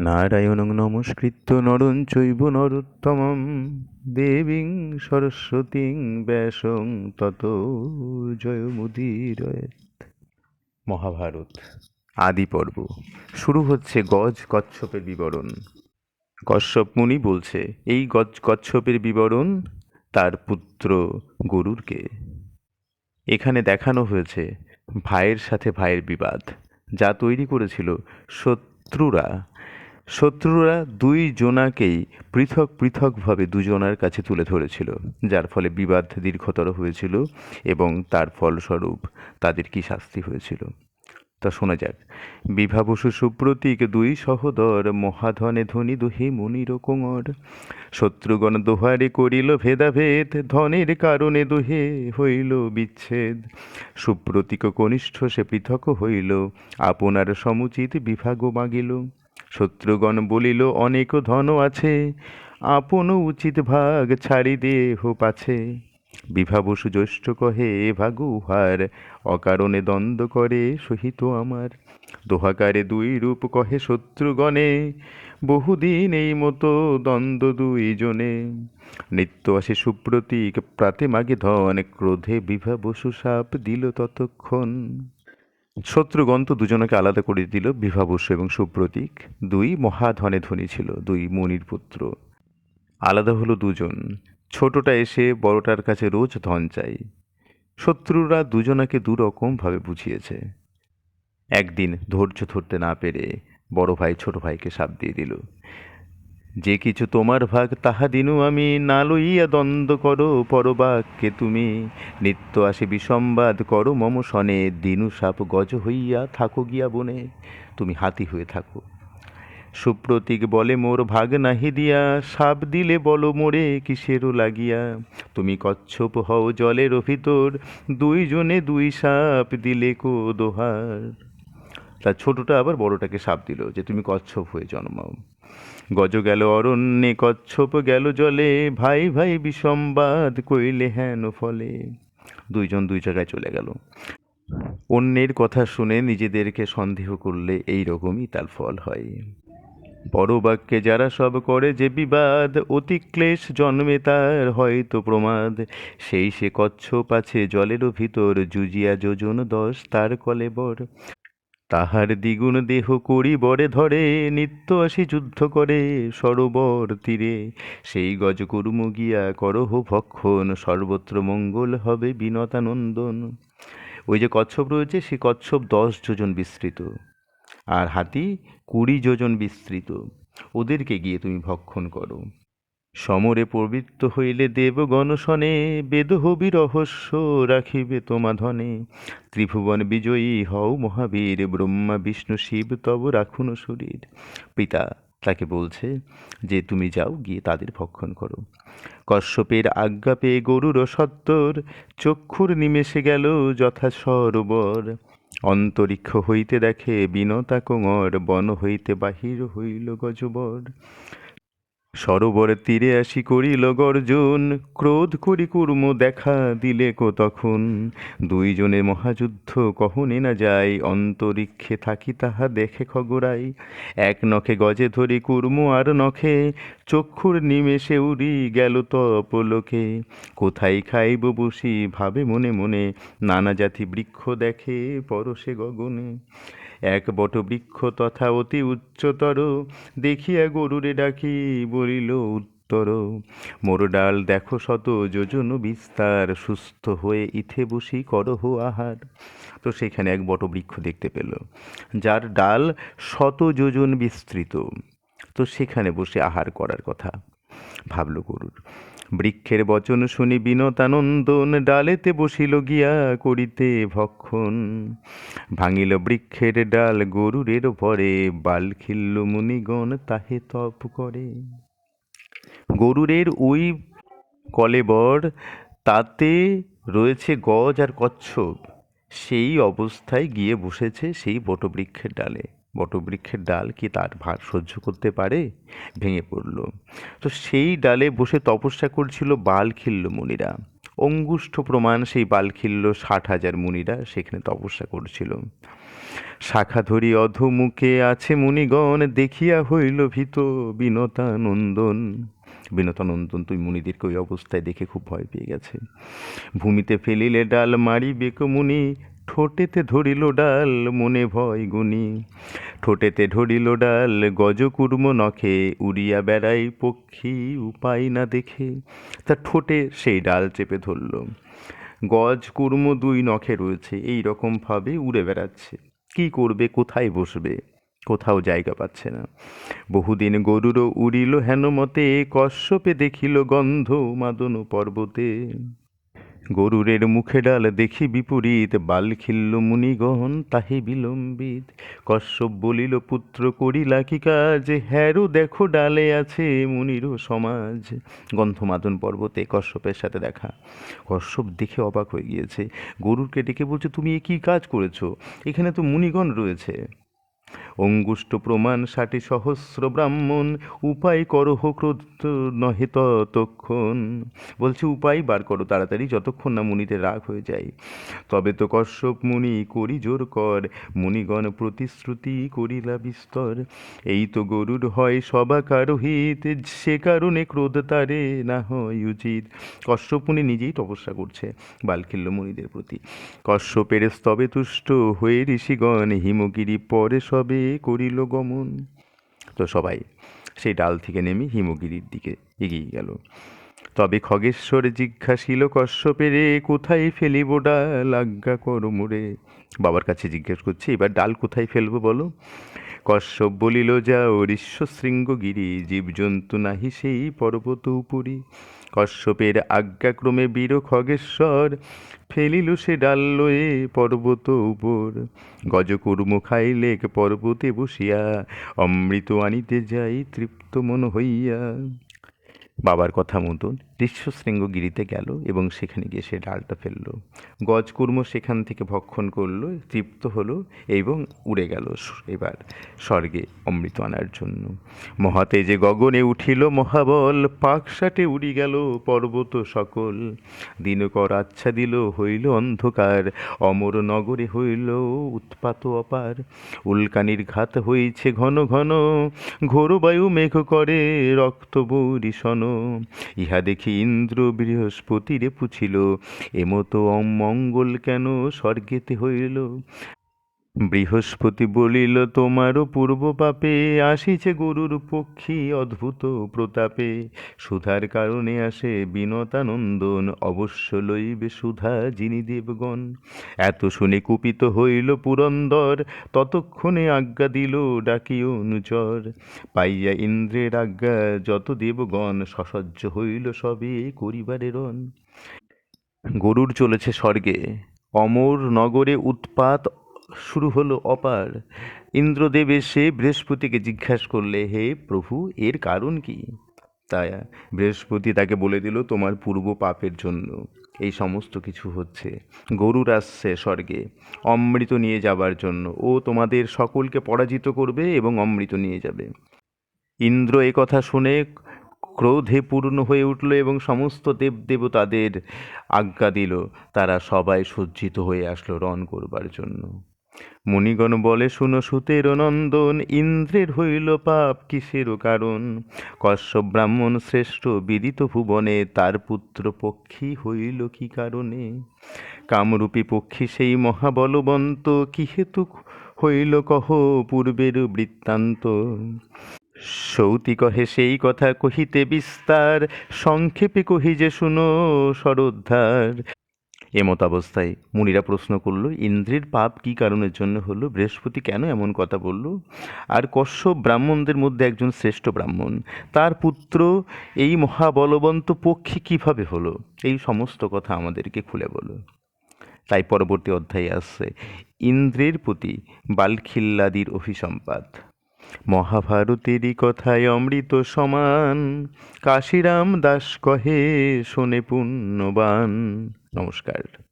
নারায়ণং নমস্কৃত্য নরং চৈব নরোত্তমম দেবীং সরস্বতীং ব্যাসং তত জয়মুদীরয়েত মহাভারত আদি পর্ব শুরু হচ্ছে গজ কচ্ছপের বিবরণ। কশ্যপ মুনি বলছে এই গজ কচ্ছপের বিবরণ তার পুত্র গরুরকে। এখানে দেখানো হয়েছে ভাইয়ের সাথে ভাইয়ের বিবাদ। যা তৈরি করেছিল শত্রুরা। শত্রুরা দুই জনাকেই পৃথক পৃথকভাবে দুজনার কাছে তুলে ধরেছিল, যার ফলে বিবাদ দীর্ঘতর হয়েছিল এবং তার ফলস্বরূপ তাদের কি শাস্তি হয়েছিল? তা শোনা যাক। বিভাবসু সুপ্রতীক দুই সহদর, মহাধনে ধনী দুহে মুনির কোঙর। শত্রুগণ দোহারে করিল ভেদাভেদ, ধনের কারণে দুহে হইল বিচ্ছেদ। সুপ্রতীক কনিষ্ঠ সে পৃথক হইল, আপনার সমুচিত বিভাগ মাগিল। শত্রুগণ বলিল, অনেক ধন আছে আপন উচিত ভাগ ছাড়ি দেহ পাছে। বিভাবসু জ্যৈষ্ঠ কহে ভাগ উহার অকারণে দ্বন্দ্ব করে সহিত আমার। দোহাকারে দুই রূপ কহে শত্রুগণে, বহুদিন এই মতো দ্বন্দ্ব দুই জনে নিত্য আসে সুপ্রতীক, প্রাতে মাগে ধন, ক্রোধে বিভাবসু সাপ দিল ততক্ষণ। শত্রুগণ তো দুজনকে আলাদা করে দিল বিভাবসু এবং সুপ্রতীক। দুই মহাধনে ধনী ছিল, দুই মনির পুত্র। আলাদা হলো দুজন। ছোটটা এসে বড়টার কাছে রোজ ধন চাই। শত্রুরা দুজনাকে দুরকমভাবে বুঝিয়েছে। একদিন ধৈর্য ধরতে না পেরে বড় ভাই ছোট ভাইকে সাপ দিয়ে দিল। যে কিছু তোমার ভাগ, তাহা দিনু আমি না লইয়া দ্বন্দ্ব করো, পরবাক্যে তুমি। নিত্য আসে বিসম্বাদ করো, মম সনে, দিনু সাপ গজ হইয়া থাকো গিয়া বনে। তুমি হাতি হয়ে থাকো। সুপ্রতীক বলে, মোর ভাগ নাহি দিয়া, সাপ দিলে বলো মোরে কিসেরও লাগিয়া। তুমি কচ্ছপ হও জলের ভিতর দুইজনে দুই সাপ দিলে কো দোহার। তা ছোটটা আবার বড়টাকে সাপ দিল, যে তুমি কচ্ছপ হয়ে জন্মাও। গজ গেল অরণ্যে, কচ্ছপ গেল জলে, ভাই ভাই বিসম্বাদ কইলে হেন ফলে। দুইজন দুই জায়গায় চলে গেল। অন্যের কথা শুনে নিজেদেরকে সন্দেহ করলে এই রকমই তার ফল হয়। বড় বাক্যে যারা সব করে যে বিবাদ, অতি ক্লেশ জন্মে তার হয়তো প্রমাদ। সেই সে কচ্ছপ আছে জলেরও ভিতর জুজিয়া যোজন দশ তার কলে বর। তাহার দ্বিগুণ দেহ করি বরে ধরে, নিত্য আসি যুদ্ধ করে সরোবর তীরে। সেই গজ কুর্ম গিয়া করহ ভক্ষণ, সর্বত্র মঙ্গল হবে বিনতানন্দন। ওই যে কচ্ছপ রয়েছে সে কচ্ছপ দশ যোজন বিস্তৃত। আর হাতি কুড়ি যোজন বিস্তৃত। ওদেরকে গিয়ে তুমি ভক্ষণ করো। সমরে প্রবৃত্ত হইলে দেবগণ বেদ হবি রহস্য রাখিবে তোমা ধনে। ত্রিভুবন বিজয়ী হও মহাবীর, ব্রহ্মা, বিষ্ণু, শিব, তব রাখুন শরীর। পিতা তাকে বলছে যে, তুমি যাও, গিয়ে তাদের ভক্ষণ করো। কশ্যপের আজ্ঞা পেয়ে গরুর সত্তর, চক্ষুর নিমেষে গেল যথা সরোবর। অন্তরিক্ষ হইতে দেখে বিনতা কোঙর বন হইতে বাহির হইল গজবর। সরোবর তীরে আসি করিল গর্জন ক্রোধ করি কুর্ম দেখা দিলে কো তখন। দুইজনে মহাযুদ্ধ কহনে না যায়? অন্তরিক্ষে থাকি তাহা দেখে খগরাই। এক নখে গজে ধরি কুর্ম, আর নখে চক্ষুর নিমেষে উড়ি গেল তপলোকে কোথায় খাইব বসি ভাবে মনে মনে, নানা জাতি বৃক্ষ দেখে পরশে গগনে। এক বট বৃক্ষ তথা অতি উচ্চতর। দেখিয়া গরুরে ডাকি, বলিল, উত্তর, মোর ডাল দেখো শত, যোজন বিস্তার, সুস্থ হয়ে ইথে বসি করহ আহার। তো সেখানে এক বট বৃক্ষ দেখতে পেল, যার ডাল শত যোজন বিস্তৃত। তো সেখানে বসে আহার করার কথা ভাবল গরুর। বৃক্ষের বচন শুনি বিনতানন্দন ডালেতে বসিল গিয়া করিতে ভক্ষণ। ভাঙিল বৃক্ষের ডাল গরুরের ভরে, বাল খিল্ল মুনিগণ তাহে তপ করে। গরুরের ওই কলেবর তাতে রয়েছে গজ আর কচ্ছপ। সেই অবস্থায় গিয়ে বসেছে সেই বটবৃক্ষের ডালে। বটবৃক্ষের ডাল কি তার ভার সহ্য করতে পারে? ভেঙে পড়ল। তো সেই ডালে বসে তপস্যা করছিল বালখিল্য মুনিরা। অঙ্গুষ্ঠ প্রমাণ সেই বালখিল্য ষাট হাজার মুনিরা সেখানে তপস্যা করছিল। শাখা ধরি অধমুখে আছে মুনিগণ, দেখিয়া হইল ভীত বিনতানন্দন। বিনতানন্দন তুই মুনিদেরকে ওই অবস্থায় দেখে খুব ভয় পেয়ে গেছে। ভূমিতে ফেলিলে ডাল মারিবে মুনি, ঠোঁটেতে ধরিল ডাল, মনে ভয় গুনি ঠোঁটেতে ধরিল ডাল, গজকুর্ম নখে, উড়িয়া বেড়াই পক্ষী, উপায় না দেখে। তা ঠোঁটে সেই ডাল চেপে ধরল। গজ কুর্ম দুই নখে রয়েছে, এই রকমভাবে উড়ে বেড়াচ্ছে। কি করবে, কোথায় বসবে? কোথাও জায়গা পাচ্ছে না। বহুদিন গরুরও উড়িল হেন মতে কশ্যপে দেখিল গন্ধ মাদন পর্বতে। গরুরের মুখে ডাল দেখি বিপরীত, বাল খিল্ল মুনিগণ তাহে বিলম্বিত। কশ্যপ বলিল, পুত্র, করিলা কি কাজ? হ্যারো দেখো ডালে আছে মুনিরও সমাজ। গন্ধমাদন পর্বতে কশ্যপের সাথে দেখা। কশ্যপ দেখে অবাক হয়ে গিয়েছে। গরুরকে ডেকে বলছে, তুমি এ কী কাজ করেছ? এখানে তো মুনিগণ রয়েছে। অঙ্গুষ্ট প্রমাণ ষাটি সহস্র ব্রাহ্মণ, উপায় করহ ক্রোধ নহে ততক্ষণ। বলছে, উপায় বার করো তাড়াতাড়ি, যতক্ষণ না মুনিতে রাগ হয়ে যায়। তবে তো কশ্যপ মুনি করি জোর কর, মুনিগণ প্রতিশ্রুতি করিলা বিস্তর। এই তো গরুর হয় সবাকার হিত, সে কারণে ক্রোধ তারে না হয় উচিত। কশ্যপ মুনি নিজেই তপস্যা করছে বালখিল্য মুনিদের প্রতি। কশ্যপের স্তবে তুষ্ট হয়ে ঋষিগণ হিমগিরি পরে সবে করিল গমন। তো সবাই সেই ডাল থেকে নেমে হিমগিরির দিকে এগিয়ে গেল। তবে খগেশ্বর জিজ্ঞাসিল কশ্যপেরে কোথায় ফেলিব ডাল? আজ্ঞা করো মোরে। বাবার কাছে জিজ্ঞেস করছে, এবার ডাল কোথায় ফেলব বলো? কশ্যপ বলিল যা ঋষ্য শৃঙ্গগিরি, জীবজন্তু নাহি সেই পর্বত উপরি। কশ্যপের আজ্ঞাক্রমে বীর খগেশ্বর ফেলিল সে ডাল লয়ে পর্বত উপর। গজকুর্ম খাইলে পর্বতে বসিয়া, অমৃত আনিতে যাই তৃপ্ত মন হইয়া। বাবার কথা মতন ঋষ্যশৃঙ্গগিরিতে গেল এবং সেখানে গিয়ে সে ডালটা ফেলল। গজকুর্ম সেখান থেকে ভক্ষণ করল, তৃপ্ত হলো এবং উড়ে গেল এবার স্বর্গে অমৃত আনার জন্য। মহাতেজে গগনে উঠিল, মহাবল, পাকসাটে উড়ি গেল পর্বত সকল। দিনকর আচ্ছা দিল, হইল অন্ধকার। অমর নগরে হইল উৎপাত অপার। উল্কানির ঘাত হইছে ঘন ঘন ঘোর বায়ু মেঘ করে রক্ত বরিশন। ইহা দেখি ইন্দ্র বৃহস্পতিরে পুছিল এমতো অমঙ্গল কেন স্বর্গেতে হইল? বৃহস্পতি বলিল, তোমারও পূর্ব পাপে আসিছে গরুর পক্ষী অদ্ভুত প্রতাপে। সুধার কারণে আসে বিনতানন্দন, অবশ্য লইবে সুধা যিনি দেবগণ। এত শুনে কুপিত হইল পুরন্দর, ততক্ষণে আজ্ঞা দিল, ডাকিও অনুচর। পাইয়া ইন্দ্রের আজ্ঞা, যত দেবগণ সসজ্জ হইল সবে করিবারে গরুর চলেছে স্বর্গে। অমর নগরে উৎপাত শুরু হলো অপার। ইন্দ্রদেব এসে বৃহস্পতিকে জিজ্ঞাসা করলে, হে প্রভু, এর কারণ কি? তাই বৃহস্পতি তাকে বলে দিল, তোমার পূর্ব পাপের জন্য। এই সমস্ত কিছু হচ্ছে। গরুর আসছে স্বর্গে। অমৃত নিয়ে যাবার জন্য। ও তোমাদের সকলকে পরাজিত করবে এবং অমৃত নিয়ে যাবে। ইন্দ্র কথা শুনে ক্রোধে পূর্ণ হয়ে উঠল এবং সমস্ত দেবদেবতাদের আজ্ঞা দিল। তারা সবাই সজ্জিত হয়ে আসলো রণ করবার জন্য। মুনিগণ বলে, শুনো সুতের নন্দন, ইন্দ্রের হইল পাপ, কিসের কারণ? কশ্যপ ব্রাহ্মণ শ্রেষ্ঠ বিদিত ভুবনে, তার পুত্র পক্ষী হইল কি কারণে? কামরূপী পক্ষী সেই মহাবলবন্ত, কি হেতু হইল কহ পূর্বের বৃত্তান্ত? সৌতি কহে সেই কথা কহিতে বিস্তার, সংক্ষেপে কহি যে শুনো সরোদ্ধার এমত অবস্থায় মুনিরা প্রশ্ন করল, ইন্দ্রের পাপ কি কারণের জন্য হলো? বৃহস্পতি কেন এমন কথা বলল? আর কশ্যপ ব্রাহ্মণদের মধ্যে একজন শ্রেষ্ঠ ব্রাহ্মণ, তার পুত্র এই মহাবলবন্ত পক্ষী কীভাবে হলো? এই সমস্ত কথা আমাদেরকে খুলে বলো। তাই পরবর্তী অধ্যায়ে আসছে, ইন্দ্রের প্রতি বালখিল্লাদির অভিসম্পাত। মহাভারতেরই কথায় অমৃত সমান, কাশিরাম দাস কহে শোনে পুণ্যবান। নমস্কার।